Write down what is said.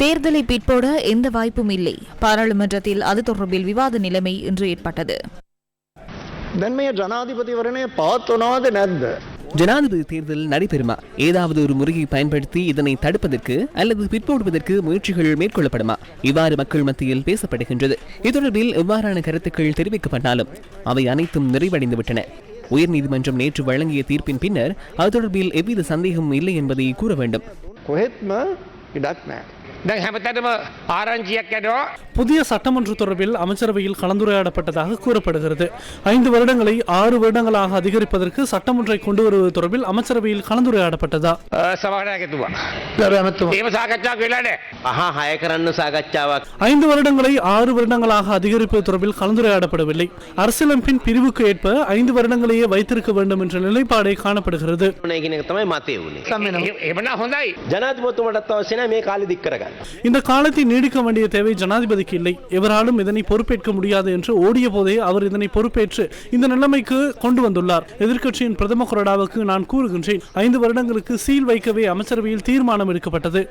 தேர்தலை பிற்போட எந்த வாய்ப்பும் இல்லை. பாராளுமன்றத்தில் அது தொடர்பில் விவாத நிலைமை இன்று ஏற்பட்டது. தன்மைய ஜனாதிபதிவரனே ஜனாதிபதி தேர்தல் நடைபெறுமா? ஏதாவது ஒரு முறையை பயன்படுத்தி இதனை தடுப்பதற்கு அல்லது பிற்போடுவதற்கு முயற்சிகள் மேற்கொள்ளப்படுமா? இவ்வாறு மக்கள் மத்தியில் பேசப்படுகின்றது. இது தொடர்பில் இவ்வாறான கருத்துக்கள் தெரிவிக்கப்பட்டாலும் அவை அனைத்தும் நிறைவடைந்துவிட்டன. உயர்நீதிமன்றம் நேற்று வழங்கிய தீர்ப்பின் பின்னர் அது தொடர்பில் எவ்வித சந்தேகமும் இல்லை என்பதை கூற வேண்டும். புதிய சட்டமன்ற தொடர்பில் அமைச்சரவையில் கலந்துரையாடப்பட்டதாக கூறப்படுகிறது. ஐந்து வருடங்களை ஆறு வருடங்களாக அதிகரிப்பதற்கு சட்டமன்றை கொண்டு வருவது தொடர்பில் அமைச்சரவையில் கலந்துரையாடப்பட்டதா? ஐந்து வருடங்களை ஆறு வருடங்களாக அதிகரிப்பது தொடர்பில் கலந்துரையாடப்படவில்லை. அரசியலமைப்பின் பிரிவுக்கு ஏற்ப ஐந்து வருடங்களையே வைத்திருக்க வேண்டும் என்ற நிலைப்பாடே காணப்படுகிறது. ஜனாதிபதி இந்த காலத்தை நீடிக்க வேண்டிய தேவை ஜனாதிபதிக்கு இல்லை. எவராலும் இதனை பொறுப்பேற்க முடியாது என்று ஓடிய போதே அவர் இதனை பொறுப்பேற்று இந்த நிலைமைக்கு கொண்டு வந்துள்ளார். எதிர்க்கட்சியின் பிரதம கொறடாவுக்கு நான் கூறுகின்றேன் ஐந்து வருடங்களுக்கு சீல் வைக்கவே அமைச்சரவையில் தீர்மானம் எடுக்கப்பட்டது.